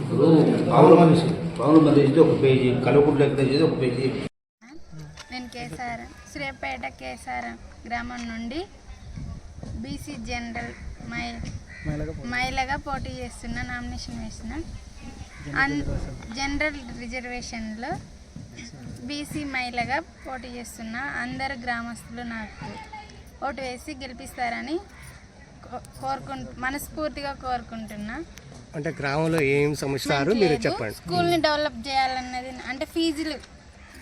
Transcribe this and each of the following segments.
ఇప్పుడు పావుల మనిషి పావుల మనిషి ఒక పేజీ కలవకుండా చేసి ఒక పేజీ. నేను కేసారం శ్రీపేట కేసారం గ్రామం నుండి బీసీ జనరల్ మై మహిళగా పోటీ చేస్తున్న నామినేషన్ వేసిన అన్ జనరల్ రిజర్వేషన్లో బీసీ మహిళగా పోటీ చేస్తున్న అందరు గ్రామస్తులు నాకు ఓటు వేసి గెలిపిస్తారని కోరుకుంటు మనస్ఫూర్తిగా కోరుకుంటున్నా. అంటే గ్రామంలో ఏం సమస్యలు మీరు. చెప్పండి. స్కూల్ని డెవలప్ చేయాలన్నది అంటే ఫీజులు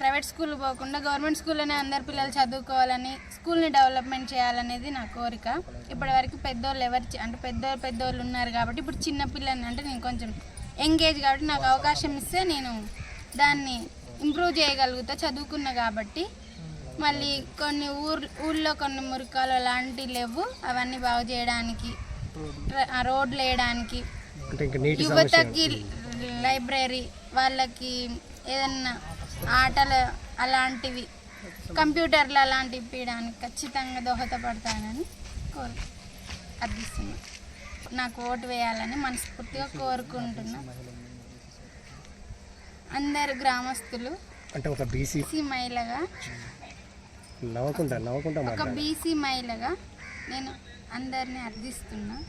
ప్రైవేట్ స్కూల్ పోకుండా గవర్నమెంట్ స్కూల్లోనే అందరు పిల్లలు చదువుకోవాలని స్కూల్ని డెవలప్మెంట్ చేయాలనేది నా కోరిక. ఇప్పటి వరకు పెద్దోళ్ళు ఎవరు అంటే పెద్ద పెద్దోళ్ళు ఉన్నారు కాబట్టి ఇప్పుడు చిన్న పిల్లని అంటే నేను కొంచెం ఎంగేజ్ కాబట్టి నాకు అవకాశం ఇస్తే నేను దాన్ని ఇంప్రూవ్ చేయగలుగుతా చదువుకున్నా కాబట్టి. మళ్ళీ కొన్ని ఊర్ ఊళ్ళో కొన్ని మురికాలు లాంటివి లేవు. అవన్నీ బాగు చేయడానికి రోడ్లు వేయడానికి. యువతకి లైబ్రరీ వాళ్ళకి ఏదన్నా ఆటలు అలాంటివి కంప్యూటర్లు అలాంటివి ఇప్పించడానికి ఖచ్చితంగా దోహదపడతానని కోరు అర్థిస్తున్నా. నాకు ఓటు వేయాలని మనస్ఫూర్తిగా కోరుకుంటున్నా. అందరు గ్రామస్తులు అంటే ఒక బీసీ మహిళగా నవ్వకుండా నవ్వకుండా ఒక బీసీ మహిళగా నేను అందరినీ అర్థిస్తున్నా.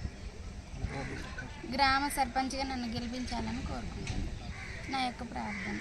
గ్రామ సర్పంచ్గా నన్ను గెలిపించాలని కోరుకుంటున్నాను. నా యొక్క ప్రార్థన.